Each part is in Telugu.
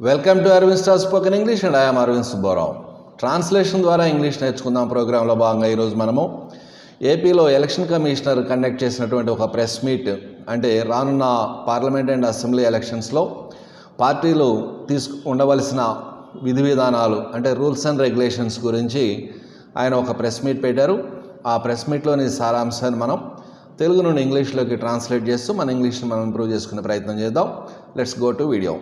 Welcome to Aravind Star Spoken English and I'm Aravind Subbarao translation ద్వారా ఇంగ్లీష్ నేర్చుకుందాం ప్రోగ్రాంలో భాగంగా ఈరోజు మనము ఏపీలో ఎలక్షన్ కమిషనర్ కండక్ట్ చేసినటువంటి ఒక ప్రెస్ మీట్ అంటే రానున్న పార్లమెంట్ అండ్ అసెంబ్లీ ఎలక్షన్స్లో పార్టీలు తీసుకు ఉండవలసిన విధి విధానాలు అంటే రూల్స్ అండ్ రెగ్యులేషన్స్ గురించి ఆయన ఒక ప్రెస్ మీట్ పెట్టారు. ఆ ప్రెస్ మీట్లోని సారాంశాన్ని మనం తెలుగు నుండి ఇంగ్లీష్లోకి ట్రాన్స్లేట్ చేస్తూ మన ఇంగ్లీష్ని మనం ఇంప్రూవ్ చేసుకునే ప్రయత్నం చేద్దాం. లెట్స్ గో టు వీడియో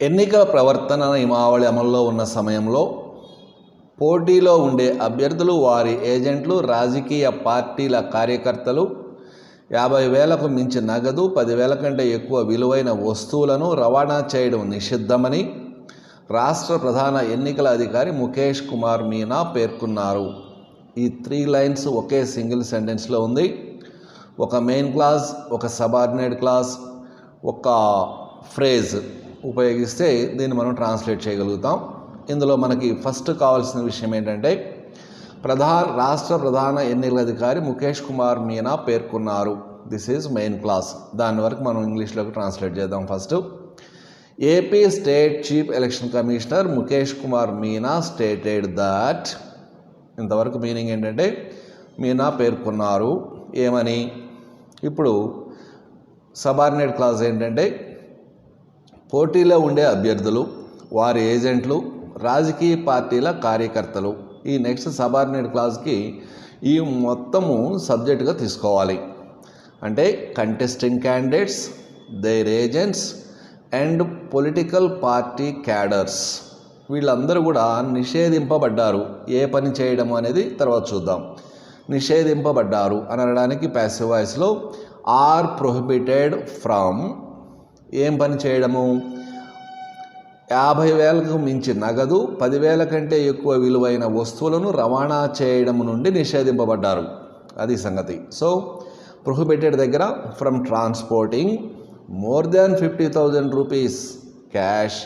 ఎన్నికల ప్రవర్తన నియమావళి అమల్లో ఉన్న సమయంలో పోటీలో ఉండే అభ్యర్థులు వారి ఏజెంట్లు రాజకీయ పార్టీల కార్యకర్తలు యాభై వేలకు మించి నగదు పదివేల కంటే ఎక్కువ విలువైన వస్తువులను రవాణా చేయడం నిషిద్ధమని రాష్ట్ర ప్రధాన ఎన్నికల అధికారి ముఖేష్ కుమార్ మీనా పేర్కొన్నారు. ఈ త్రీ లైన్స్ ఒకే సింగిల్ సెంటెన్స్లో ఉంది. ఒక మెయిన్ క్లాస్ ఒక సబార్డినేట్ క్లాస్ ఒక ఫ్రేజ్. ఉపయోగిస్తే దీన్ని మనం ట్రాన్స్లేట్ చేయగలుగుతాం. ఇందులో మనకి ఫస్ట్ కావాల్సిన విషయం ఏంటంటే ప్రధాన రాష్ట్ర ప్రధాన ఎన్నికల అధికారి ముఖేష్ కుమార్ మీనా పేర్కొన్నారు. దిస్ ఈజ్ మెయిన్ క్లాస్ దాని వరకు మనం ఇంగ్లీష్లోకి ట్రాన్స్లేట్ చేద్దాం first AP state chief election commissioner Mukesh Kumar Meena stated that ఇంతవరకు మీనింగ్ ఏంటంటే మీనా పేర్కొన్నారు. ఏమని? ఇప్పుడు సబార్డినేట్ క్లాస్ ఏంటంటే పోటీలో ఉండే అభ్యర్థులు వారి ఏజెంట్లు రాజకీయ పార్టీల కార్యకర్తలు ఈ నెక్స్ట్ సబార్డినేట్ క్లాస్కి ఈ మొత్తము సబ్జెక్టుగా తీసుకోవాలి. అంటే contesting candidates their agents and political party cadres. వీళ్ళందరూ కూడా నిషేధింపబడ్డారు. ఏ పని చేయడం అనేది తర్వాత చూద్దాం. నిషేధింపబడ్డారు అనడానికి ప్యాసివ్ వాయిస్లో ఆర్ ప్రొహిబిటెడ్ ఫ్రమ్ ఏం పని చేయడము? యాభై వేలకు మించి నగదు పదివేల కంటే ఎక్కువ విలువైన వస్తువులను రవాణా చేయడం నుండి నిషేధింపబడ్డారు. అది సంగతి. సో ప్రొహిబిటెడ్ దగ్గర from transporting more than fifty thousand rupees cash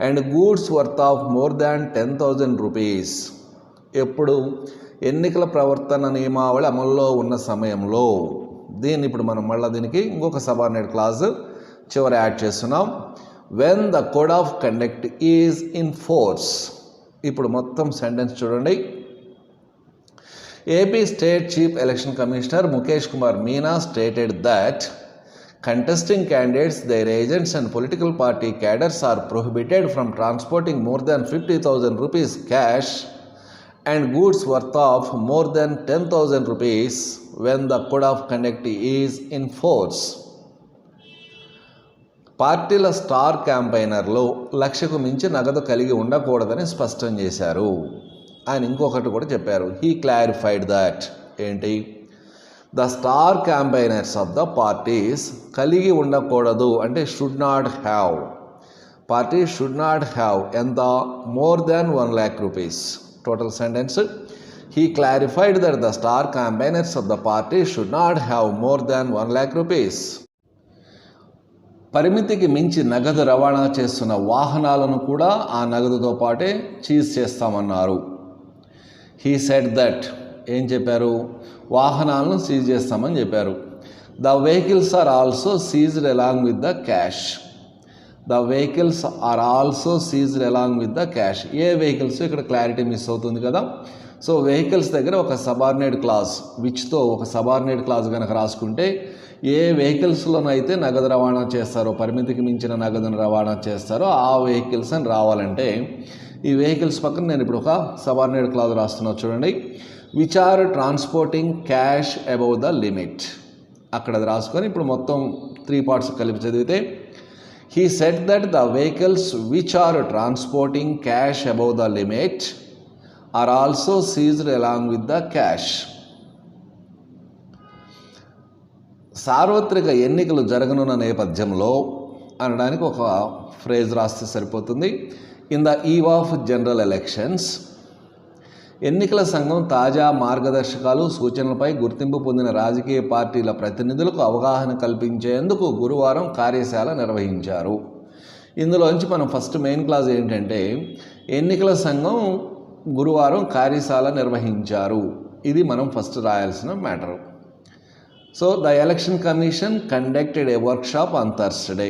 and goods worth of more than ten thousand rupees. ఎప్పుడు? ఎన్నికల ప్రవర్తన నియమావళి అమల్లో ఉన్న సమయంలో. దీన్ని ఇప్పుడు మనం మళ్ళీ దీనికి ఇంకొక సబార్డినేట్ క్లాస్ చివర యాడ్ చేస్తున్నాం. When the code of conduct is in force ఇప్పుడు మొత్తం సెంటెన్స్ చూడండి. AP state chief election commissioner Mukesh Kumar Meena stated that contesting candidates their agents and political party cadres are prohibited from transporting more than fifty thousand rupees cash and goods worth of more than ten thousand rupees when the code of conduct is in force పార్టీల స్టార్ క్యాంపైనర్లు లక్షకు మించి నగదు కలిగి ఉండకూడదని స్పష్టం చేశారు. ఆయన ఇంకొకటి కూడా చెప్పారు. హీ క్లారిఫైడ్ దట్ ఏంటి? The star campaigners of the parties కలిగి ఉండకూడదు అంటే should not have party should not have ఎంత? More than one lakh rupees total sentence he clarified that the star campaigners of the party should not have more than one lakh rupees పరిమితికి మించి నగదు రవాణా చేస్తున్న వాహనాలను కూడా ఆ నగదుతో పాటే చీజ్ చేస్తామన్నారు. హీ సెట్ దట్ ఏం చెప్పారు? వాహనాలను సీజ్ చేస్తామని చెప్పారు. The vehicles are also seized along with the cash the vehicles are also seized along with the cash a vehicles ఇక్కడ క్లారిటీ మిస్ అవుతుంది కదా. సో వెహికల్స్ దగ్గర ఒక సబార్డినేట్ క్లాస్ విచ్తో ఒక సబార్డినేట్ క్లాస్ కనుక రాసుకుంటే ఏ వెహికల్స్లోనైతే నగదు రవాణా చేస్తారో పరిమితికి మించిన నగదును రవాణా చేస్తారో ఆ వెహికల్స్ అని రావాలంటే ఈ వెహికల్స్ పక్కన నేను ఇప్పుడు ఒక సబార్డినేట్ క్లాజ్ రాస్తున్నా చూడండి. Which are transporting cash above the limit. అక్కడ అది రాసుకొని ఇప్పుడు మొత్తం త్రీ పార్ట్స్ కలిపి చదివితే he said that the vehicles which are transporting cash above the limit are also seized along with the cash సార్వత్రిక ఎన్నికలు జరగనున్న నేపథ్యంలో అనడానికి ఒక ఫ్రేజ్ రాస్తే సరిపోతుంది. In the eve of general elections ఎన్నికల సంఘం తాజా మార్గదర్శకాలు సూచనలపై గుర్తింపు పొందిన రాజకీయ పార్టీల ప్రతినిధులకు అవగాహన కల్పించేందుకు గురువారం కార్యశాల నిర్వహించారు. ఇందులోంచి మనం ఫస్ట్ మెయిన్ క్లాస్ ఏంటంటే ఎన్నికల సంఘం గురువారం కార్యశాల నిర్వహించారు. ఇది మనం first రాయాల్సిన matter so the election commission conducted a workshop on Thursday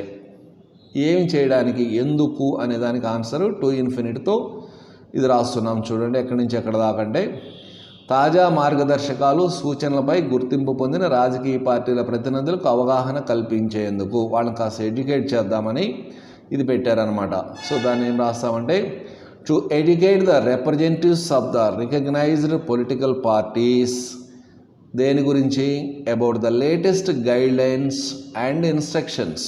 ఏం చేయడానికి ఎందుకు అనే దానికి ఆన్సర్ టూ ఇన్ఫినిట్తో ఇది రాస్తున్నాం. చూడండి ఎక్కడి నుంచి ఎక్కడ దాకంటే తాజా మార్గదర్శకాలు సూచనలపై గుర్తింపు పొందిన రాజకీయ పార్టీల ప్రతినిధులకు అవగాహన కల్పించేందుకు. వాళ్ళని కాస్త ఎడ్యుకేట్ చేద్దామని ఇది పెట్టారనమాట సో దాన్ని ఏం రాస్తామంటే to educate the representatives of the recognised political parties దేని గురించి? About the latest guidelines and instructions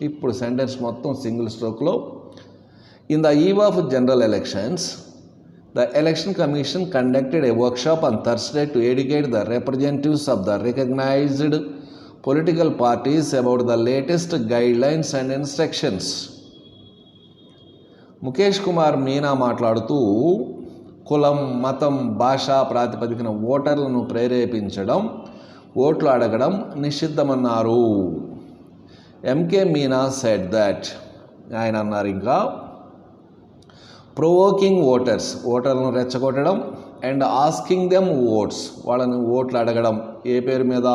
ఇప్పుడు సెంటెన్స్ మొత్తం single స్ట్రోక్లో in the eve of general elections the election commission conducted a workshop on Thursday to educate the representatives of the recognised political parties about the latest guidelines and instructions Mukesh Kumar Meena మాట్లాడుతూ కులం మతం భాష ప్రాతిపదికన ఓటర్లను ప్రేరేపించడం ఓట్లు అడగడం నిషిద్ధమన్నారు ఎంకే మీనా సెట్ దట్ ఆయన అన్నారు ఇంకా ప్రొవోకింగ్ ఓటర్స్ ఓటర్లను రెచ్చగొట్టడం అండ్ ఆస్కింగ్ దెమ్ ఓట్స్ వాళ్ళని ఓట్లు అడగడం ఏ పేరు మీద?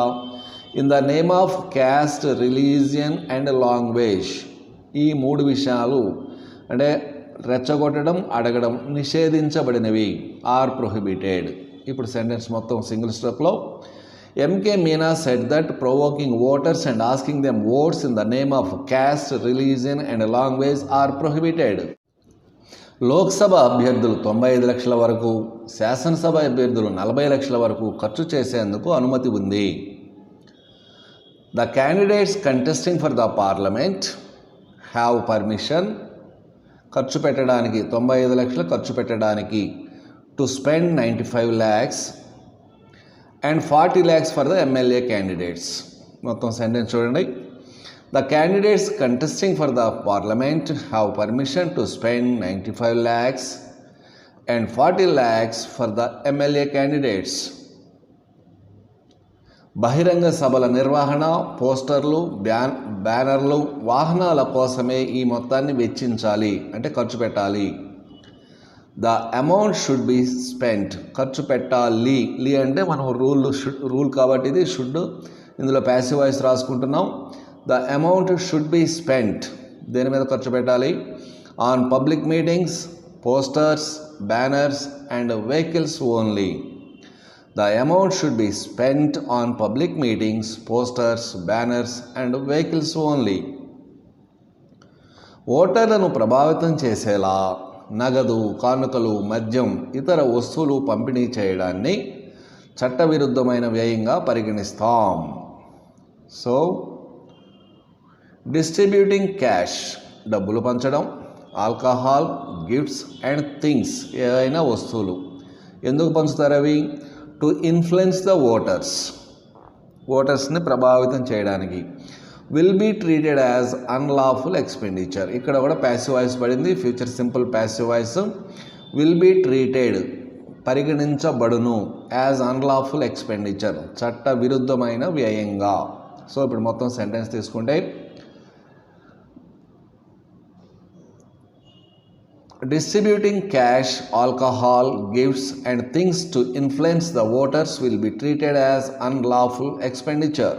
In the name of caste religion and language ఈ మూడు విషయాలు అంటే రెచ్చగొట్టడం అడగడం నిషేధించబడినవి. Are prohibited. ఇప్పుడు సెంటెన్స్ మొత్తం single స్ట్రోక్లో. MK Meena said that provoking voters and asking them votes in the name of caste religion and language are prohibited Lok Sabha అభ్యర్థులు తొంభై ఐదు లక్షల వరకు శాసనసభ అభ్యర్థులు నలభై లక్షల వరకు ఖర్చు చేసేందుకు అనుమతి ఉంది. The candidates contesting for the parliament have permission ఖర్చు పెట్టడానికి తొంభై ఐదు లక్షలు ఖర్చు పెట్టడానికి to spend ninety five lakhs and forty lakhs for the MLA candidates మొత్తం సెంటెన్స్ చూడండి. The candidates contesting for the parliament have permission to spend ninety five lakhs and forty lakhs for the MLA candidates బహిరంగ సభల నిర్వహణ పోస్టర్లు బ్యాన్ బ్యానర్లు వాహనాల కోసమే ఈ మొత్తాన్ని వెచ్చించాలి అంటే ఖర్చు పెట్టాలి. The amount should be spent ఖర్చు పెట్టాలి. లీ అంటే మనం రూల్ షుడ్ రూల్ కాబట్టి ఇది షుడ్. ఇందులో passive voice రాసుకుంటున్నాం. The amount should be spent దేని మీద ఖర్చు పెట్టాలి? On public meetings posters banners and vehicles only the amount should be spent on public meetings posters banners and vehicles only ఓటర్లను ప్రభావితం చేసేలా నగదు కానుకలు మద్యం ఇతర వస్తువులు పంపిణీ చేయడాన్ని చట్టవిరుద్ధమైన వ్యయంగా పరిగణిస్తాం. సో డిస్ట్రిబ్యూటింగ్ క్యాష్ డబ్బులు పంచడం ఆల్కహాల్ గిఫ్ట్స్ అండ్ థింగ్స్ ఏవైనా వస్తువులు. ఎందుకు పంచుతారు అవి? టు ఇన్ఫ్లుయెన్స్ ద ఓటర్స్ ఓటర్స్ని ప్రభావితం చేయడానికి will be treated as unlawful expenditure ఇక్కడ కూడా ప్యాసివ్ వాయిస్ పడింది. Future simple passive voice will be treated పరిగణించబడును as unlawful expenditure చట్ట విరుద్ధమైన వ్యయంగా. సో ఇప్పుడు మొత్తం సెంటెన్స్ తీసుకుంటే Distributing cash, alcohol, gifts, and things to influence the voters will be treated as unlawful expenditure.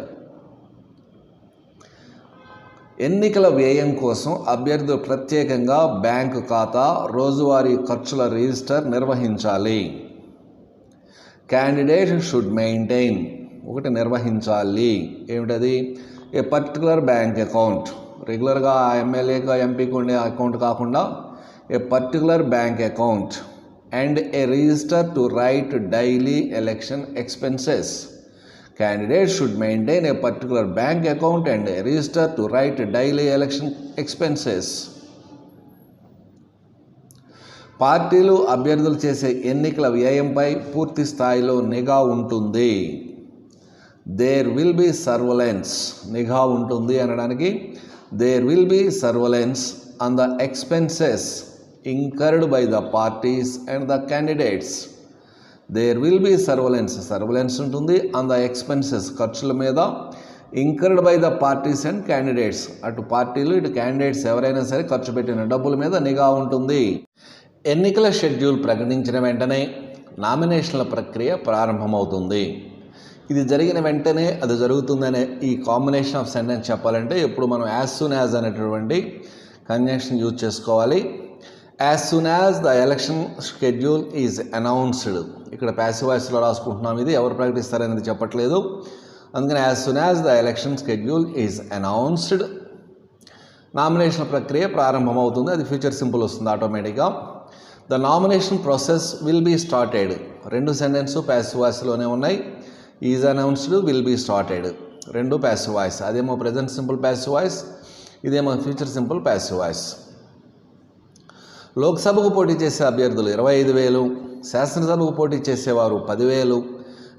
ఎన్నికల వ్యయం కోసం అభ్యర్థులు ప్రత్యేకంగా బ్యాంకు ఖాతా రోజువారీ ఖర్చుల రిజిస్టర్ నిర్వహించాలి. క్యాండిడేట్ షుడ్ మెయింటైన్ ఒకటి నిర్వహించాలి. ఏమిటది? ఏ పర్టికులర్ బ్యాంక్ అకౌంట్ రెగ్యులర్గా ఎమ్మెల్యేగా ఎంపీకి ఉండే అకౌంట్ కాకుండా a particular bank account and a register to write daily election expenses candidate should maintain a particular bank account and a register to write daily election expenses పార్టీలు అభ్యర్థులు చేసే ఎన్నికల వ్యయంపై పూర్తి స్థాయిలో నిఘా ఉంటుంది. దేర్ విల్ బి సర్వలెన్స్ నిఘా ఉంటుంది అనడానికి. There will be surveillance on the expenses incurred by the parties and the candidates there will be surveillance surveillance ఉంటుంది. ఆన్ ద ఎక్స్పెన్సెస్ ఖర్చుల మీద incurred by the parties and candidates అటు పార్టీలు ఇటు క్యాండిడేట్స్ ఎవరైనా సరే ఖర్చు పెట్టిన డబ్బుల మీద నిఘా ఉంటుంది. ఎన్నికల షెడ్యూల్ ప్రకటించిన వెంటనే నామినేషన్ల ప్రక్రియ ప్రారంభమవుతుంది. ఇది జరిగిన వెంటనే అది జరుగుతుందనే ఈ కాంబినేషన్ ఆఫ్ సెంటెన్స్ చెప్పాలంటే ఇప్పుడు మనం యాజ్ సూన్ యాజ్ అనేటటువంటి కంజంక్షన్ యూజ్ చేసుకోవాలి. As soon as the election schedule is announced ఇక్కడ ప్యాసివ్ వాయిస్లో రాసుకుంటున్నాం. ఇది ఎవరు ప్రకటిస్తారనేది చెప్పట్లేదు. అందుకని as soon as the election schedule is announced nomination ప్రక్రియ ప్రారంభమవుతుంది. అది ఫ్యూచర్ సింపుల్ వస్తుంది ఆటోమేటిక్గా the nomination process will be started రెండు సెంటెన్స్ ప్యాసివ్ వాయిస్లోనే ఉన్నాయి. Is announced will be started రెండు ప్యాసివ్ వాయిస్ అదేమో ప్రజెంట్ సింపుల్ ప్యాసివ్ వాయిస్ ఇదేమో ఫ్యూచర్ సింపుల్ ప్యాసివ్ వాయిస్ లోక్సభకు పోటీ చేసే అభ్యర్థులు ఇరవై ఐదు వేలు శాసనసభకు పోటీ చేసేవారు పదివేలు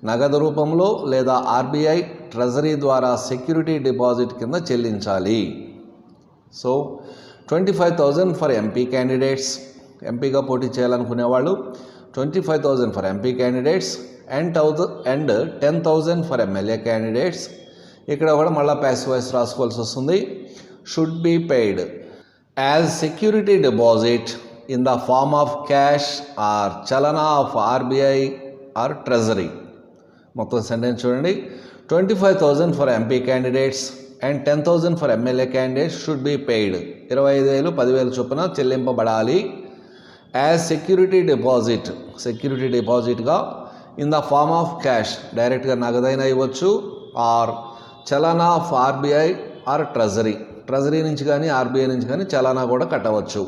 నగదు రూపంలో లేదా ఆర్బీఐ ట్రెజరీ ద్వారా సెక్యూరిటీ డిపాజిట్ కింద చెల్లించాలి. So twenty five thousand for MP candidates ఎంపీగా పోటీ చేయాలనుకునేవాళ్ళు twenty five thousand for MP candidates and thousand and ten thousand for MLA candidates ఇక్కడ కూడా మళ్ళీ ప్యాస్ రాసుకోవాల్సి వస్తుంది. Should be paid as security deposit in the form of cash or challan of RBI or treasury మొత్తం సెంటెన్స్ చూడండి. Twenty five thousand for MP candidates and ten thousand for MLA candidates should be paid ఇరవై ఐదు వేలు పదివేలు చొప్పున చెల్లింపబడాలి. As security deposit security డిపాజిట్గా in the form of cash డైరెక్ట్గా నగదైనా ఇవ్వచ్చు or challan of RBI or treasury treasury నుంచి కానీ ఆర్బీఐ నుంచి కానీ చలానా కూడా కట్టవచ్చు.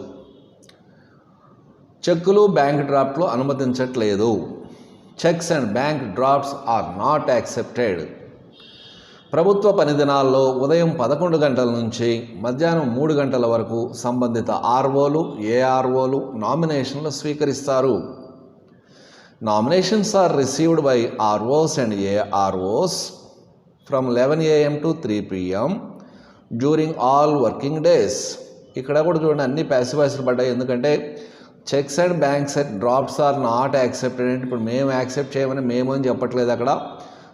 చెక్కులు బ్యాంక్ డ్రాఫ్ట్లు అనుమతించట్లేదు. Cheques and bank drafts are not accepted. ప్రభుత్వ పని దినాల్లో ఉదయం పదకొండు గంటల నుంచి మధ్యాహ్నం మూడు గంటల వరకు సంబంధిత ఆర్ఓలు ఏఆర్ఓలు నామినేషన్లు స్వీకరిస్తారు. Nominations are received by ROs and AROs from eleven AM to three PM. During all working days ఇక్కడ కూడా చూడండి అన్ని ప్యాసివైస్లు పడ్డాయి. ఎందుకంటే cheques and banks and drafts are not accepted అంటే ఇప్పుడు మేము యాక్సెప్ట్ చేయమని మేము అని చెప్పట్లేదు అక్కడ.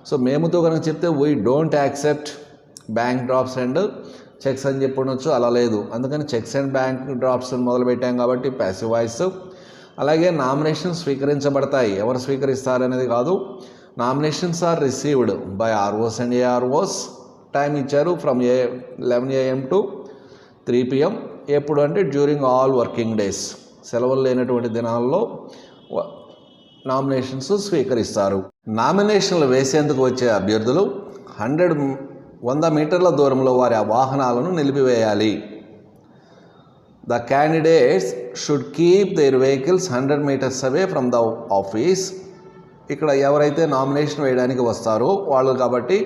సో మేముతో కనుక చెప్తే we don't accept bank drafts and cheques అని చెప్పొచ్చు. అలా లేదు. అందుకని చెక్స్ అండ్ బ్యాంక్ డ్రాప్స్ అని మొదలు పెట్టాం కాబట్టి ప్యాసివ్ వాయిస్ అలాగే నామినేషన్ స్వీకరించబడతాయి. ఎవరు స్వీకరిస్తారనేది కాదు. Nominations are received by ROs and AROs time ఇచ్చారు from a eleven AM to three PM. ఎప్పుడు అంటే డ్యూరింగ్ ఆల్ వర్కింగ్ డేస్. సెలవులు లేనటువంటి దినాల్లో నామినేషన్స్ స్వీకరిస్తారు. నామినేషన్లు వేసేందుకు వచ్చే అభ్యర్థులు హండ్రెడ్ వంద మీటర్ల దూరంలో వారి ఆ వాహనాలను నిలిపివేయాలి. The candidates should keep their vehicles hundred metres away from the office. ఇక్కడ ఎవరైతే నామినేషన్ వేయడానికి వస్తారో వాళ్ళు కాబట్టి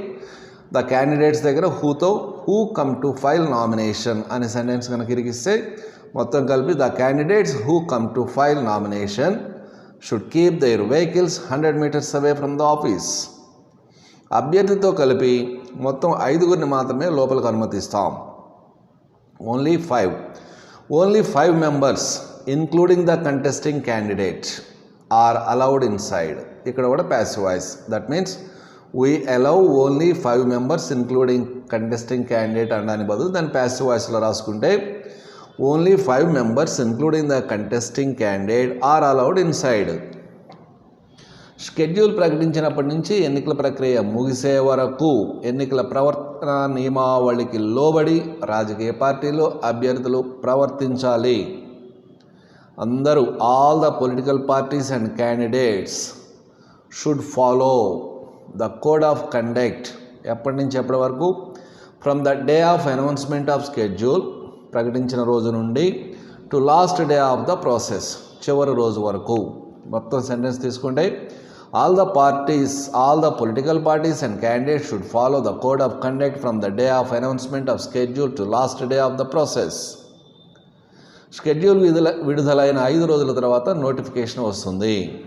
ద క్యాండిడేట్స్ దగ్గర హూతో who come to file nomination అనే సెంటెన్స్ కనుక ఇరిగిస్తే మొత్తం కలిపి the candidates who come to file nomination should keep their vehicles hundred metres away from the office అభ్యర్థితో కలిపి మొత్తం ఐదుగురిని మాత్రమే లోపలికి అనుమతిస్తాం. Only five only five members including the contesting candidate are allowed inside ఇక్కడ కూడా passive voice that means we allow only five members including contesting candidate అనడానికి బదులు దాన్ని ప్యాసివ్ వాయిస్లో రాసుకుంటే only five members including the contesting candidate are allowed inside schedule ప్రకటించినప్పటి నుంచి ఎన్నికల ప్రక్రియ ముగిసే వరకు ఎన్నికల ప్రవర్తన నియమావళికి లోబడి రాజకీయ పార్టీలు అభ్యర్థులు ప్రవర్తించాలి. అందరూ all the political parties and candidates should follow the code of conduct ఎప్పటి నుంచి ఎప్పటి వరకు? From the day of announcement of schedule ప్రకటించిన రోజు నుండి to last day of the process చివరి రోజు వరకు. మొత్తం సెంటెన్స్ తీసుకుంటే all the parties all the political parties and candidate should follow the code of conduct from the day of announcement of schedule to last day of the process schedule విడుదల విడుదలైన ఐదు రోజుల తర్వాత నోటిఫికేషన్ వస్తుంది.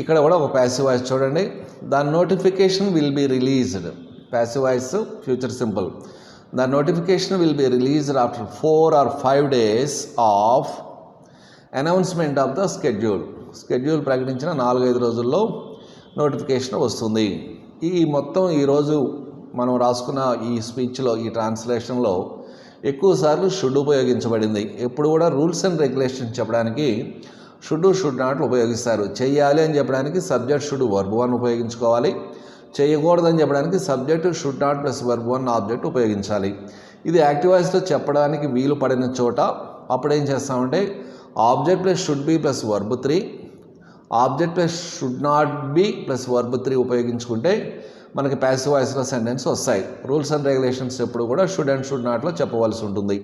ఇక్కడ కూడా ఒక ప్యాసివ్ వాయిస్ చూడండి. The notification will be released passive voice future simple the notification will be released after four or five days of announcement of the schedule schedule ప్రకటించిన నాలుగైదు రోజుల్లో నోటిఫికేషన్ వస్తుంది. ఈ మొత్తం ఈరోజు మనం రాసుకున్న ఈ స్పీచ్లో ఈ ట్రాన్స్లేషన్లో ఎక్కువసార్లు షుడ్ ఉపయోగించబడింది. ఎప్పుడు కూడా రూల్స్ అండ్ రెగ్యులేషన్స్ చెప్పడానికి షుడ్ షుడ్ నాట్ ఉపయోగిస్తారు. చెయ్యాలి అని చెప్పడానికి సబ్జెక్ట్ షుడ్ వర్బ్ వన్ ఉపయోగించుకోవాలి. చేయకూడదని చెప్పడానికి subject should not plus verb one object ఉపయోగించాలి. ఇది యాక్టివ్ వాయిస్లో చెప్పడానికి వీలు పడిన చోట అప్పుడు ఏం చేస్తామంటే object plus should be plus verb three object plus should not be plus verb three ఉపయోగించుకుంటే మనకి ప్యాసివ్ వాయిస్లో సెంటెన్స్ వస్తాయి. రూల్స్ అండ్ రెగ్యులేషన్స్ ఎప్పుడు కూడా షుడ్ అండ్ షుడ్ నాట్లో చెప్పవలసి ఉంటుంది.